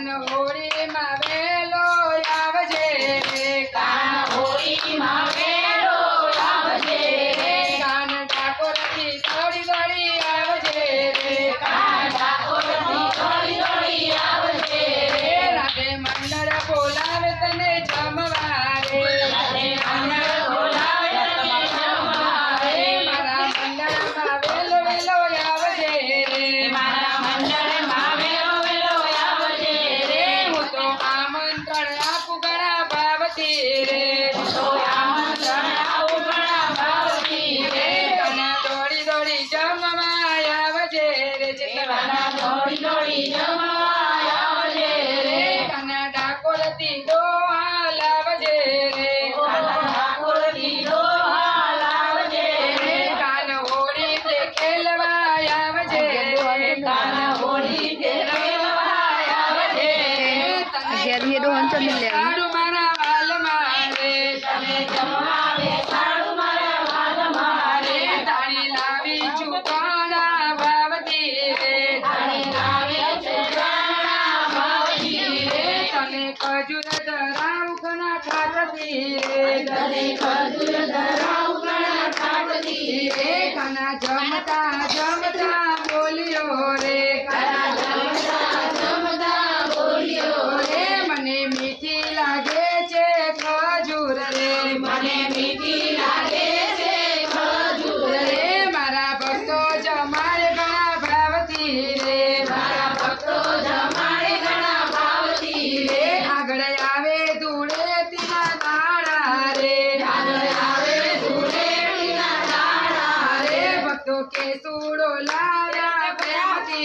કાન હોળીમાં વેલો આવજે. કાન હોળીમાં વળી જમવા આવજે રે રે કાના ડાકોરથી દોહા લાવજે મારા વાલ મારે. તમે તાણી લાવી છું रे कने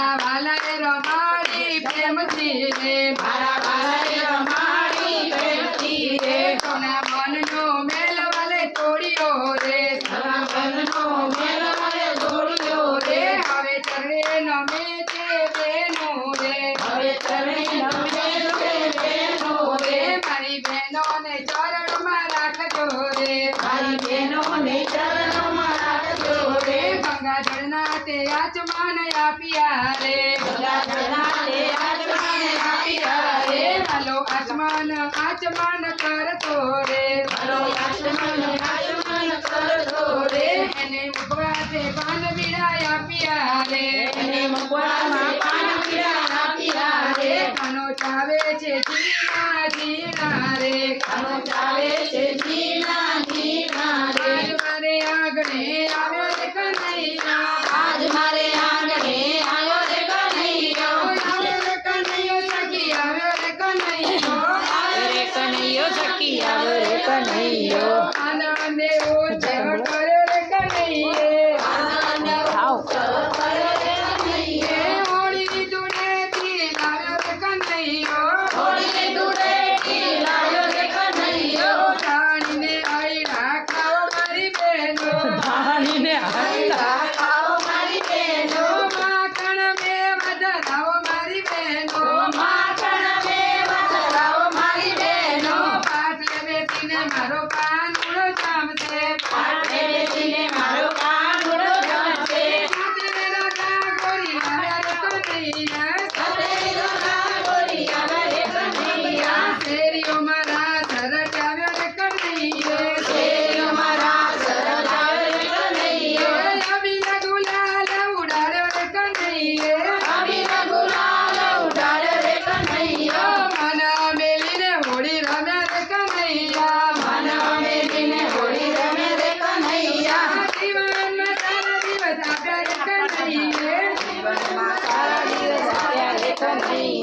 Valero, बनाते आजमान या पिया रे भला बनाते आजमान या पिया रे आजमान आजमान कर तोरे। भलो आजमान आजमान कर तोरे। रे मैंने मुगवा से पान बिड़ाया पिया रे मैंने मुगवा पान बिड़ाया पिया खानो चावे छे जीना जीना रे खानो चावे छे जीना Senhor. મારો પાન. From.